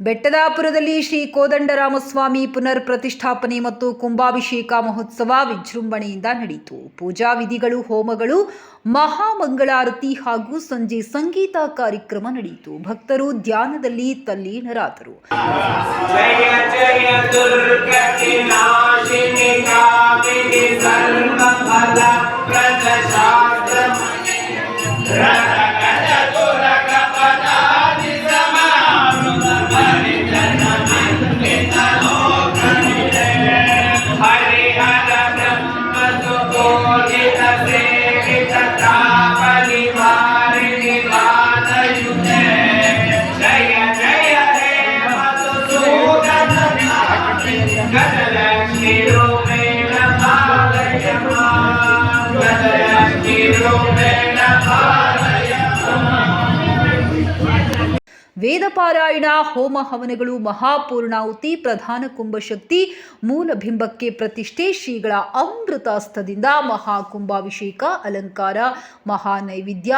ಬೆಟ್ಟದಾಪುರದಲ್ಲಿ ಶ್ರೀ ಕೋದಂಡರಾಮಸ್ವಾಮಿ ಪುನರ್ ಪ್ರತಿಷ್ಠಾಪನೆ ಮತ್ತು ಕುಂಭಾಭಿಷೇಕ ಮಹೋತ್ಸವ ವಿಜೃಂಭಣೆಯಿಂದ ನಡೆಯಿತು. ಪೂಜಾ ವಿಧಿಗಳು, ಹೋಮಗಳು, ಮಹಾಮಂಗಳಾರತಿ ಹಾಗೂ ಸಂಜೆ ಸಂಗೀತ ಕಾರ್ಯಕ್ರಮ ನಡೆಯಿತು. ಭಕ್ತರು ಧ್ಯಾನದಲ್ಲಿ ತಲ್ಲೀನರಾದರು. ಜಯ ಜಯ ವೇದಪಾರಾಯಣ ಹೋಮ ಹವನಗಳು ಮಹಾಪೂರ್ಣಾಹುತಿ ಪ್ರಧಾನ ಕುಂಭಶಕ್ತಿ ಮೂಲಬಿಂಬಕ್ಕೆ ಪ್ರತಿಷ್ಠೆ ಶ್ರೀಗಳ ಅಮೃತಾಸ್ತದಿಂದ ಮಹಾಕುಂಭಾಭಿಷೇಕ ಅಲಂಕಾರ ಮಹಾನೈವೇದ್ಯ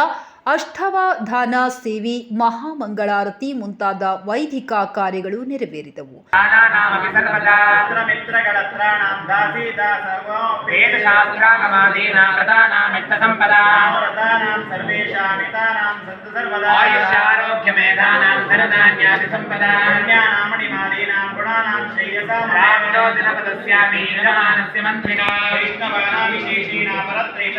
ಅಷ್ಟವಧಾನ ಸೇವಿ ಮಹಾಮಂಗಳಾರತಿ ಮುಂತಾದ ವೈದಿಕ ಕಾರ್ಯಗಳು ನೆರವೇರಿದವು. ಮಂತ್ರಿಣ. ವೈಷ್ಣವಾನ ವಿಶೇಷೇಣ ಪರತ್ರೈತ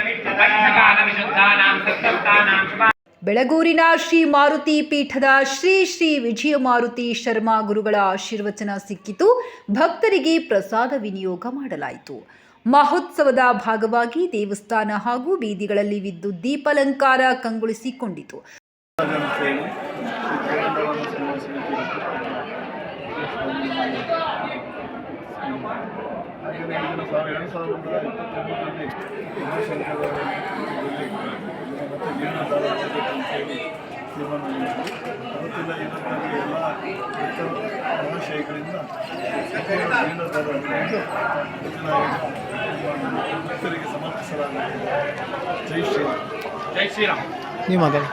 ಬೆಳಗೂರಿನ ಶ್ರೀ ಮಾರುತಿ ಪೀಠದ ಶ್ರೀ ಶ್ರೀ ವಿಜಯ ಮಾರುತಿ ಶರ್ಮಾ ಗುರುಗಳ ಆಶೀರ್ವಚನ ಸಿಕ್ಕಿತು. ಭಕ್ತರಿಗೆ ಪ್ರಸಾದ ವಿನಿಯೋಗ ಮಾಡಲಾಯಿತು. ಮಹೋತ್ಸವದ ಭಾಗವಾಗಿ ದೇವಸ್ಥಾನ ಹಾಗೂ ಬೀದಿಗಳಲ್ಲಿ ವಿದ್ಯುತ್ ದೀಪಾಲಂಕಾರ ಕಂಗೊಳಿಸಿಕೊಂಡಿತು. ಎರಡು ಸಾವಿರ ಎರಡು ಸಾವಿರದ ಇಪ್ಪತ್ತೊಂಬತ್ತರಲ್ಲಿ ಮತ್ತು ಎಲ್ಲ ಜೈ ಶ್ರೀರಾಮ್. ಜೈ ಶ್ರೀರಾಮ್ ನೀವು ಮಾತಾಡಿ.